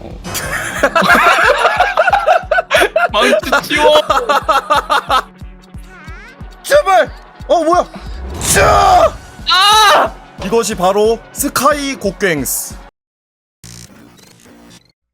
어. 망치 치워. 제발! 어 뭐야? 자! 아! 이것이 바로 스카이 곡갱스.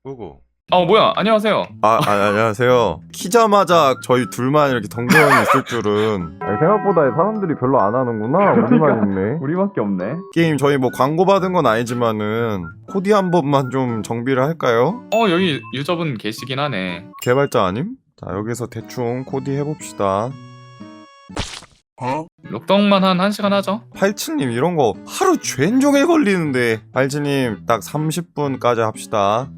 뭐고? 어 뭐야? 안녕하세요. 아, 아 안녕하세요. 키자마자 저희 둘만 이렇게 덩그러니 있을 줄은. 아니, 생각보다 사람들이 별로 안 하는구나. 우리만 있네. 우리밖에 없네. 게임 저희 뭐 광고 받은 건 아니지만은 코디 한 번만 좀 정비를 할까요? 어 여기 유저분 계시긴 하네. 개발자 아님? 자 여기서 대충 코디 해봅시다. 록덕만 한 1시간 하죠. 87님 이런 거 하루 종일 걸리는데 87님 딱 30분까지 합시다.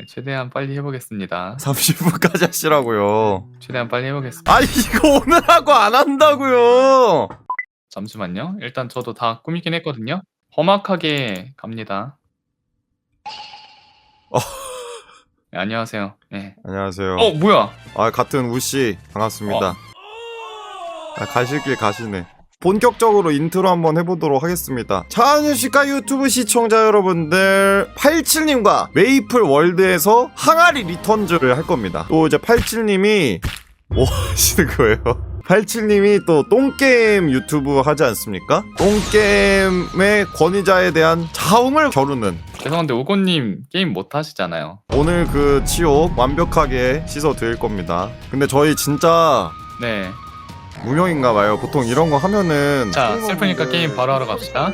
네, 최대한 빨리 해보겠습니다. 30분까지 하시라고요. 최대한 빨리 해보겠습니다. 아 이거 오늘 하고 안 한다고요. 잠시만요. 일단 저도 다 꾸미긴 했거든요. 험악하게 갑니다. 어. 네, 안녕하세요. 네. 안녕하세요. 어 뭐야? 아 같은 우씨 반갑습니다. 아, 가실 길 가시네. 본격적으로 인트로 한번 해보도록 하겠습니다. 차은유씨가 유튜브 시청자 여러분들 87님과 메이플 월드에서 항아리 리턴즈를 할 겁니다. 또 이제 87님이 뭐 하시는 거예요? 87님이 또 똥게임 유튜브 하지 않습니까? 똥게임의 권위자에 대한 자웅을 겨루는 죄송한데 오고님 게임 못 하시잖아요. 오늘 그 치욕 완벽하게 씻어 드릴 겁니다. 근데 저희 진짜 네. 무명인가 봐요. 보통 이런 거 하면은 자 슬프니까 게임 바로 하러 갑시다.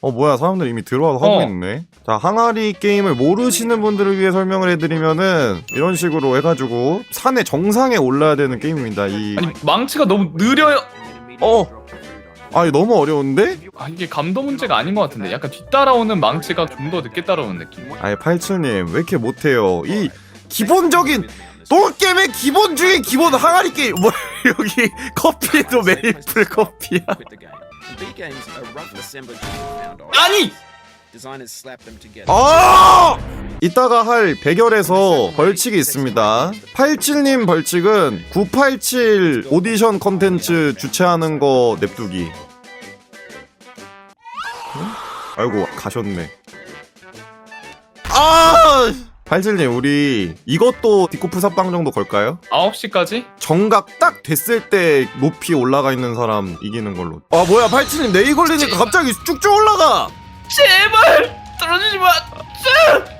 어 뭐야 사람들 이미 들어와서 하고 어. 있네. 자 항아리 게임을 모르시는 분들을 위해 설명을 해드리면은 이런 식으로 해가지고 산의 정상에 올라야 되는 게임입니다. 이 아니 망치가 너무 느려요. 어. 아 이거 너무 어려운데? 아 이게 감도 문제가 아닌 것 같은데 약간 뒤따라오는 망치가 좀 더 늦게 따라오는 느낌. 아예 87님 왜 이렇게 못해요? 이 기본적인 똥게임의 기본 중에 기본 항아리 게임 뭐 여기 커피도 메이플 커피야. 아니! 아! 이따가 할 대결에서 벌칙이 있습니다. 87님 벌칙은 987 오디션 컨텐츠 주최하는 거 냅두기. 응? 아이고 가셨네. 아! 87님 우리 이것도 디코프 삽방 정도 걸까요? 9시까지? 정각 딱 됐을 때 높이 올라가 있는 사람 이기는 걸로. 아 뭐야 87님 내이 걸리니까 갑자기 쭉쭉 올라가. 제발! 떨어지지 마!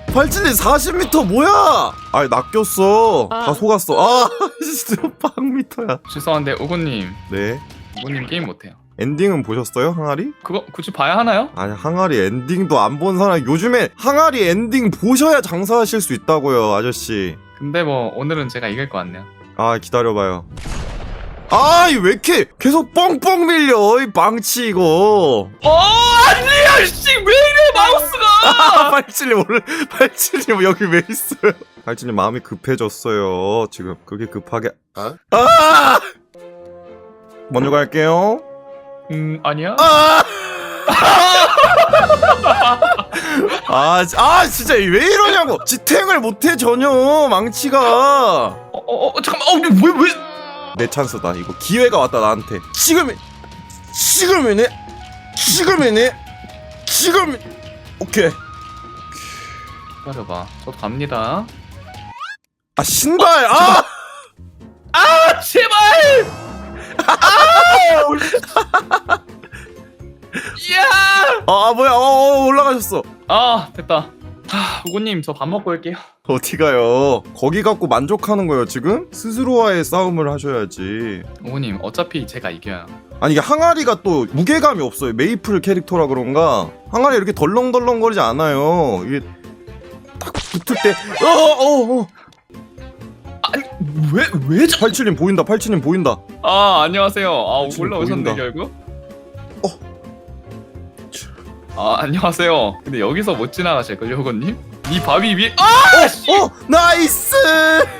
87님 40m 뭐야? 아이 낚였어. 다 속았어. 아 진짜 빵미터야. 죄송한데 오고님 네. 오고님 게임 못해요. 엔딩은 보셨어요 항아리? 그거 굳이 봐야 하나요? 아니 항아리 엔딩도 안 본 사람 요즘에 항아리 엔딩 보셔야 장사하실 수 있다고요 아저씨. 근데 뭐 오늘은 제가 이길 것 같네요. 아 기다려봐요. 아이 왜 이렇게 계속 뻥뻥 밀려 이 망치 이거. 어 아니야 씨왜 이래 마우스가! 팔칠님 오늘 팔칠님 여기 왜 있어요? 팔칠님 마음이 급해졌어요. 지금 그게 급하게 아! 아! 먼저 갈게요. 음 아니야? 아! 아, 지- 아 진짜 왜 이러냐고. 지탱을 못해 전혀 망치가. 어, 어, 어 잠깐만. 어 근데 왜 왜? 내 찬스다 이거. 기회가 왔다 나한테. 지금이 지금이네. 지금이네. 지금. 오케이. 기다려봐. 저도 갑니다. 아 신발! 아아 이야! 아 뭐야? 어, 어 올라가셨어. 아 됐다. 아 우고님 저 밥 먹고 올게요. 어디 가요? 거기 갖고 만족하는 거예요 지금? 스스로와의 싸움을 하셔야지. 우고님 어차피 제가 이겨요. 아니 이게 항아리가 또 무게감이 없어요. 메이플 캐릭터라 그런가? 항아리 이렇게 덜렁덜렁거리지 않아요. 이게 딱 붙을 때 어어어! 어, 아니 왜왜 저? 87님 보인다 87님 보인다 아 안녕하세요. 아 지금 올라오셨네 보인다. 결국. 아 안녕하세요. 근데 여기서 못 지나가실 걸요 우고님? 이 바위 위에 아! 씨! 어 나이스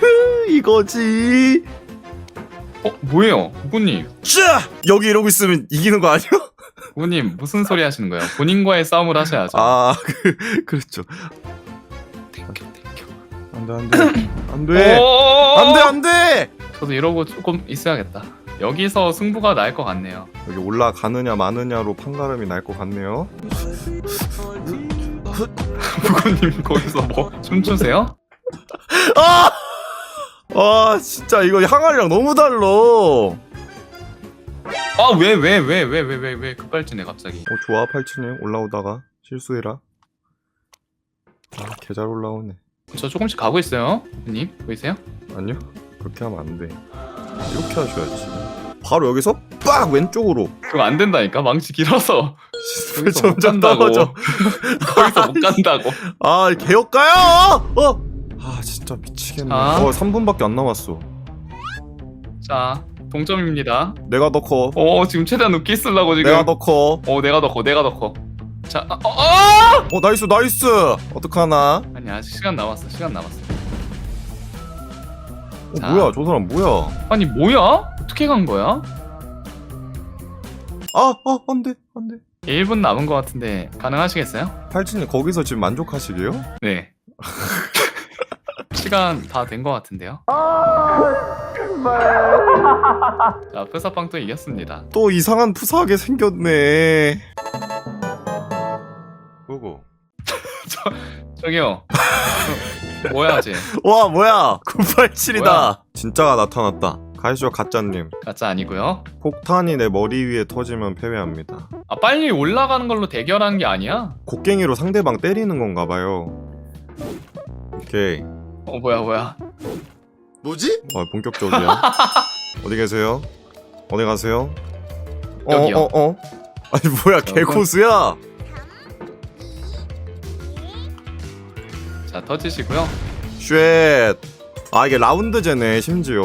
이거지 어 뭐예요 우고님? 자 여기 이러고 있으면 이기는 거 아니야? 우고님 무슨 소리 하시는 거예요? 본인과의 싸움을 하셔야죠. 아 그, 그렇죠 땡겨 땡겨. 안돼 안돼 안돼 오! 안돼 안 돼 저도 이러고 조금 있어야겠다. 여기서 승부가 날 것 같네요. 여기 올라가느냐 마느냐로 판가름이 날 것 같네요. 부모님 거기서 뭐 춤추세요? 아! 아 진짜 이거 항아리랑 너무 달라. 어아왜 왜 왜 왜 왜 왜 왜 급발진해 갑자기? 좋아 팔찌님 올라오다가 실수해라. 아 개 잘 올라오네. 저 조금씩 가고 있어요. 부모님 보이세요? 아니요 그렇게 하면 안 돼. 이렇게 하셔야지. 바로 여기서 빡 왼쪽으로. 그거 안 된다니까 망치 길어서 왜 거기서 못 점점 간다고. 떨어져. 거기서 못 간다고. 아 개혁가요! 어! 아 진짜 미치겠네. 자. 어 3분밖에 안 남았어. 자 동점입니다. 내가 더 커. 어 지금 최대한 웃기 쓰려고 지금. 내가 더 커. 어 내가 더 커. 내가 더 커. 자 아, 어, 어! 어 나이스 나이스. 어떡하나? 아니 아직 시간 남았어. 시간 남았어. 어, 자. 뭐야 저 사람 뭐야? 아니 뭐야? 어떻게 간 거야? 아, 아, 안 돼, 안 돼. 1분 남은 것 같은데 가능하시겠어요? 팔찌님 거기서 지금 만족하시게요? 네. 시간 다 된 것 같은데요? 자, 푸사빵 또 이겼습니다. 또 이상한 푸사하게 생겼네. 뭐고? 저기요. 저, 뭐야, 쟤? 와 뭐야? 987이다. 뭐야? 진짜가 나타났다. 가시죠 가짜님. 가짜 아니고요. 폭탄이 내 머리 위에 터지면 패배합니다. 아, 빨리 올라가는 걸로 대결하는 게 아니야? 곡괭이로 상대방 때리는 건가 봐요. 오케이. 어, 뭐야, 뭐야. 뭐지? 어 본격적이야. 어디 계세요? 어디 가세요? 어, 여기요. 어, 어. 아니 뭐야 개고수야? 자, 터지시고요. 쉣. 아 이게 라운드제네 심지어.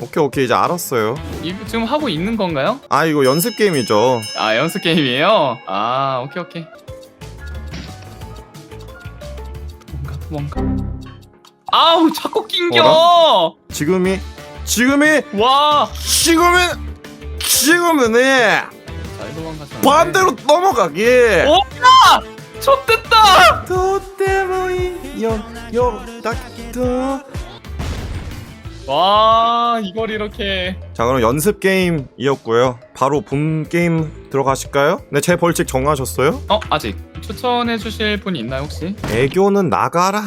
오케이 오케이 이제 알았어요. 이, 지금 하고 있는 건가요? 아 이거 연습 게임이죠. 아, 연습 게임이에요? 아, 오케이, 오케이. 뭔가, 뭔가. 아우, 자꾸 낑겨! 지금이 지금이 와! 지금이 지금은 잘 도망가자. 반대로 넘어가기. 어? 좆됐다! 도때모이 연연딱도. 와, 이걸 이렇게. 자 그럼 연습 게임이었고요. 바로 본 게임 들어가실까요? 네 제 벌칙 정하셨어요? 어, 아직. 추천해 주실 분 있나요, 혹시? 애교는 나가라.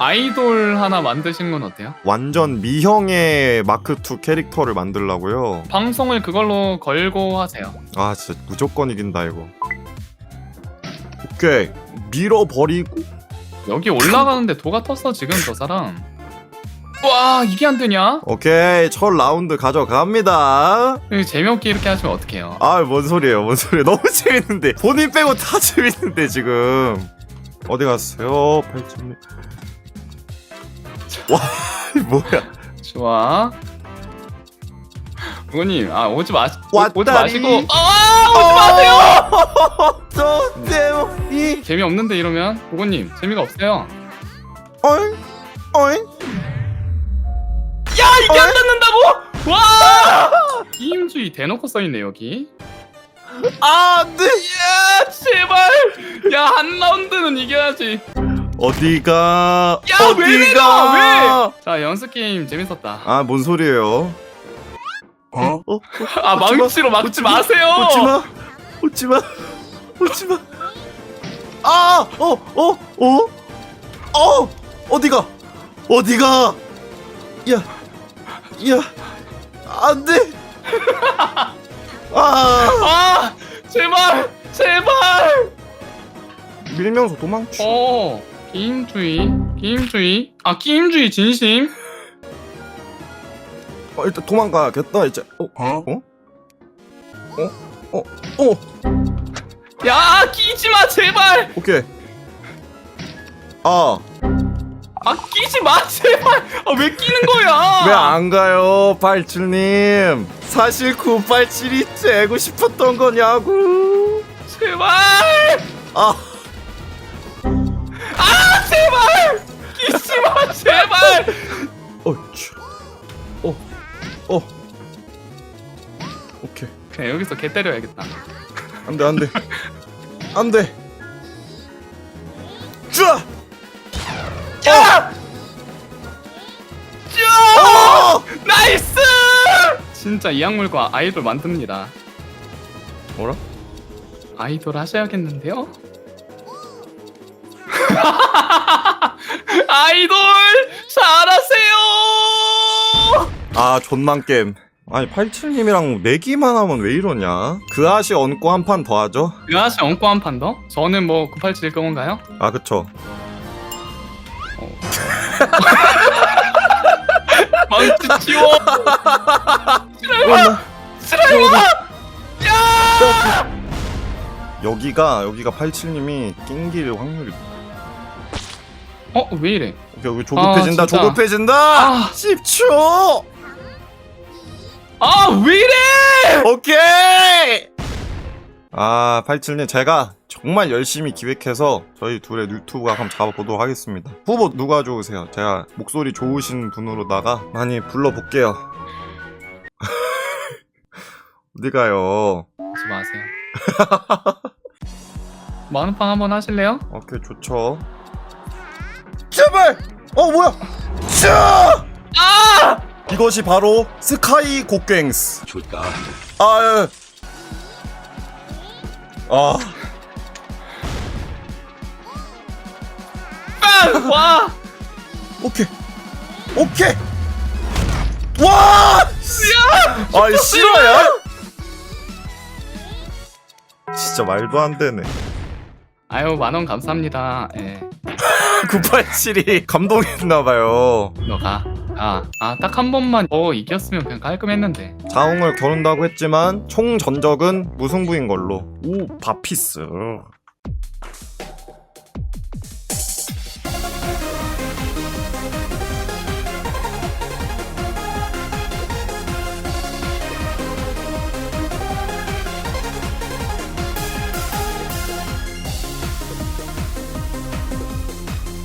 아이돌 하나 만드신 건 어때요? 완전 미형의 마크 2 캐릭터를 만들라고요. 방송을 그걸로 걸고 하세요. 아 진짜 무조건 이긴다 이거. 오케이 밀어버리고 여기 올라가는데 도가 텄어, 지금 저 사람. 와, 이게 안 되냐? 오케이 첫 라운드 가져갑니다. 재미없게 이렇게 하시면 어떡해요? 아 뭔 소리예요 뭔 소리예요 너무 재밌는데 본인 빼고 다 재밌는데 지금 어디 갔어요 팔찌님 와 뭐야 좋아. 부모님, 아, 오지 마, 왔다리. 오지 마시고. 아, 오지 마세요! 또 때문이 재미 없는데 이러면? 부모님, 재미가 없어요. 어잉 어잉 야, 이게 안 닿는다고? 와! 게임주의 대놓고 써있네, 여기. 아 안돼 야, 제발! 야, 한 라운드는 이겨야지. 어디가 야, 왜? 왜? 자, 연습 게임 재밌었다. 아뭔 소리예요 어? 어? 아, 망치로 막지 마세요! 웃지마 웃지마 웃지마 아! 어! 어! 어? 어! 어디가? 어디가? 야! 야! 안 돼! 아! 아, 제발! 제발! 밀면서 도망쳐 어, 게임주의, 게임주의. 아, 게임주의 진심? 어, 일단 도망가야겠다 이제 어? 어? 어? 어? 어? 야, 끼지 마, 제발! 오케이 아 아, 끼지 마, 제발! 아, 왜 끼는 거야? 왜 안 가요, 발칠님? 사실 987이 되고 싶었던 거냐고. 제발! 아, 아, 제발! 끼지 마, 제발! 어, 쭈. 어, 어. 오케이. 그냥 여기서 개 때려야겠다. 안 돼, 안 돼. 안 돼. 쭈아! 야! 쭈! 어! 나이스! 진짜 이 약물과 아이돌 만듭니다. 뭐라? 아이돌 하셔야겠는데요? 아이돌 잘하세요. 아 게임 아니 87님이랑 내기만 하면 왜 이러냐 그 아시 얹고 한 판 더 하죠 그 아씨 엉고 한 판 더? 저는 뭐 987 끄건가요? 아 그쵸 망치 치워. 여기가 여기가 87님이 낑길 확률이 어 왜 이래? 여기 조급해진다 아, 진짜. 조급해진다 아. 10초 아 왜 이래? 오케이 아 87님 제가 정말 열심히 기획해서 저희 둘의 유튜브가 한번 잡아보도록 하겠습니다 후보 누가 좋으세요? 제가 목소리 좋으신 분으로다가 많이 불러볼게요 어디 가요 하지 마세요. 만원빵 한번 하실래요? 오케이 좋죠 제발 어 뭐야 자 아! 이것이 바로 스카이 곡갱스 좋다. 아, 예. 아, 빵! 와! 오케이, 오케이, 와, 아, 실화야? 진짜 말도 안 되네. 아유 만원 감사합니다. 예. 987이 감동했나봐요. 너가 아, 아, 딱 한 번만 더 이겼으면 그냥 깔끔했는데. 자웅을 거른다고 했지만 총 전적은 무승부인 걸로. 오, 바피스.